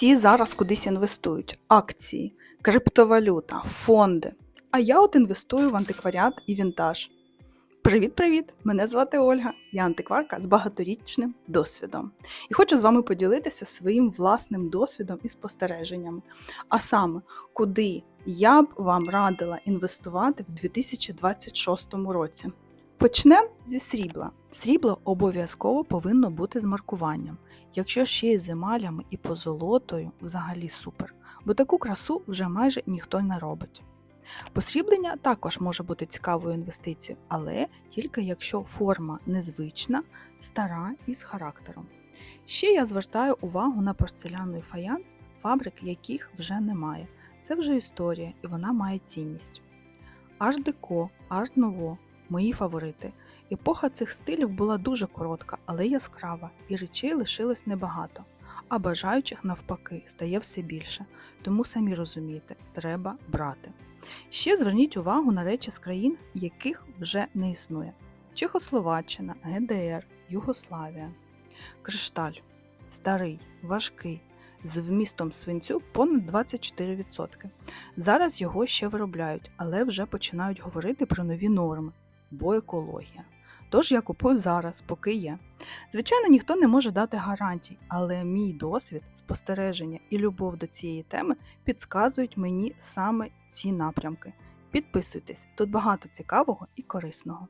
Всі зараз кудись інвестують: акції, криптовалюта, фонди. А я от інвестую в антикваріат і вінтаж. Привіт-привіт! Мене звати Ольга, я антикварка з багаторічним досвідом. І хочу з вами поділитися своїм власним досвідом і спостереженнями. А саме, куди я б вам радила інвестувати в 2026 році. Почнемо зі срібла. Срібло обов'язково повинно бути з маркуванням. Якщо ще й з емалями і позолотою, взагалі супер, бо таку красу вже майже ніхто не робить. Посріблення також може бути цікавою інвестицією, але тільки якщо форма незвична, стара і з характером. Ще я звертаю увагу на порцеляновий фаянс, фабрик яких вже немає. Це вже історія і вона має цінність. Арт-деко, арт-ново мої фаворити. Епоха цих стилів була дуже коротка, але яскрава, і речей лишилось небагато, а бажаючих навпаки стає все більше, тому самі розумієте, треба брати. Ще зверніть увагу на речі з країн, яких вже не існує: Чехословаччина, ГДР, Югославія. Кришталь старий, важкий, з вмістом свинцю понад 24%. Зараз його ще виробляють, але вже починають говорити про нові норми, бо екологія. Тож я купую зараз, поки є. Звичайно, ніхто не може дати гарантій, але мій досвід, спостереження і любов до цієї теми підказують мені саме ці напрямки. Підписуйтесь, тут багато цікавого і корисного.